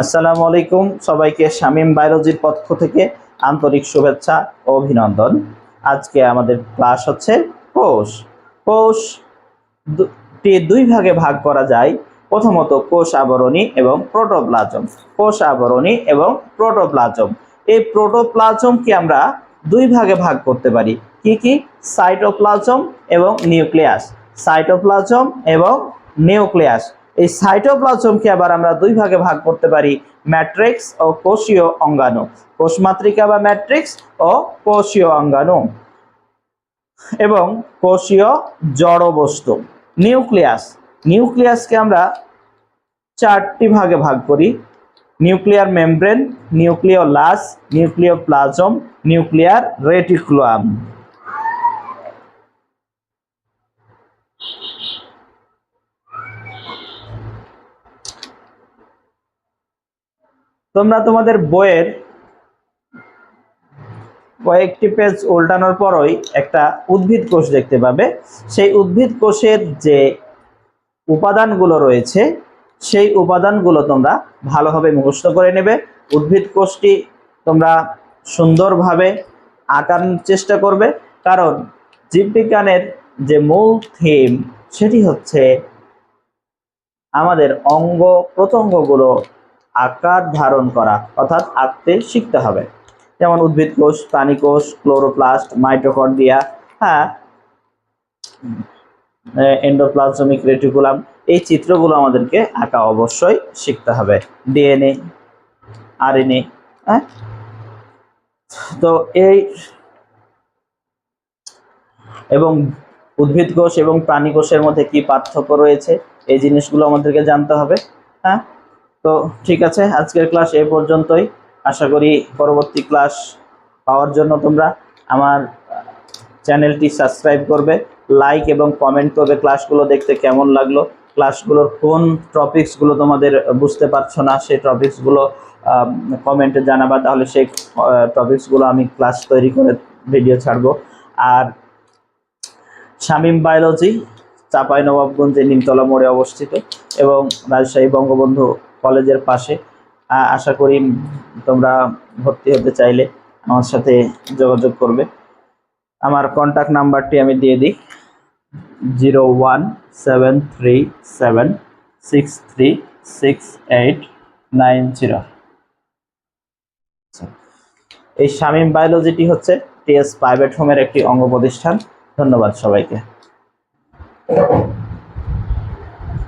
আসসালামু আলাইকুম। সবাইকে শামীম বায়োলজির পক্ষ থেকে আন্তরিক শুভেচ্ছা ও অভিনন্দন। আজকে আমাদের ক্লাস হচ্ছে কোষ। কোষ টি দুই ভাগে ভাগ করা যায়। প্রথমত কোষ আবরণী এবং প্রোটোপ্লাজম। কোষ আবরণী এবং প্রোটোপ্লাজম। এই প্রোটোপ্লাজমকে আমরা দুই ভাগে ভাগ করতে পারি। কি কি? সাইটোপ্লাজম এবং নিউক্লিয়াস। সাইটোপ্লাজম এবং নিউক্লিয়াস। এই সাইটোপ্লাজমকে আবার আমরা দুই ভাগে ভাগ করতে পারি ম্যাট্রিক্স ও কোষীয় অঙ্গাণু। কোষমাত্রিকা বা ম্যাট্রিক্স ও কোষীয় অঙ্গাণু। এবং কোষীয় জড় বস্তু নিউক্লিয়াস নিউক্লিয়াসকে আমরা চারটি ভাগে ভাগ করি nuclear membrane nucleoplasm nuclear reticulum তোমরা তোমাদের বইয়ের কয়েকটি পেজ উল্টানোর পরই একটা উদ্ভিদ কোষ দেখতে পাবে। সেই উদ্ভিদ কোষের যে উপাদানগুলো রয়েছে, সেই উপাদানগুলো তোমরা ভালোভাবে মুখস্থ করে নেবে। উদ্ভিদ কোষটি তোমরা সুন্দরভাবে আঁকানোর চেষ্টা করবে। কারণ জীববিজ্ঞানের যে মূল থিম সেটি হচ্ছে আমাদের অঙ্গ প্রত্যঙ্গগুলো আকার ধারণ করা, অর্থাৎ আঁকতে শিখতে হবে। যেমন উদ্ভিদ কোষ, প্রাণী কোষ, ক্লোরোপ্লাস্ট, মাইটোকন্ড্রিয়া হ্যাঁ এন্ডোপ্লাজমিক রেটিকুলাম, এই চিত্রগুলো আমাদেরকে আঁকা অবশ্যই শিখতে হবে। ডিএনএ, আরএনএ হ্যাঁ? তো এই এবং উদ্ভিদ কোষ এবং প্রাণী কোষের মধ্যে কি পার্থক্য রয়েছে? এই জিনিসগুলো আমাদেরকে জানতে হবে হ্যাঁ? তো ঠিক আছে, আজকের ক্লাস এ পর্যন্তই। আশা করি পরবর্তী ক্লাস পাওয়ার জন্য তোমরা আমার চ্যানেলটি সাবস্ক্রাইব করবে লাইক এবং কমেন্ট করবে ক্লাসগুলো দেখতে কেমন লাগল। ক্লাসগুলোর কোন টপিকসগুলো তোমাদের বুঝতে পারছ না, সেই টপিকসগুলো কমেন্টে জানাবা, তাহলে সেই টপিকসগুলো আমি ক্লাস তৈরি করে ভিডিও ছাড়বো। আর শামীম বায়োলজি চাপাই নবাবগঞ্জে নিমতলা মোড়ে অবস্থিত এবং রাজশাহী বঙ্গবন্ধু কলেজের পাশে। আশা করি তোমরা ভর্তি হতে চাইলে আমার সাথে যোগাযোগ করবে। আমার কন্ট্যাক্ট নাম্বারটি আমি দিয়ে দিই। Zero one seven three seven six three six eight nine zero এই শামীম বায়োলজিটি হচ্ছে টিএস প্রাইভেট হোমের একটি অঙ্গ প্রতিষ্ঠান। ধন্যবাদ সবাইকে।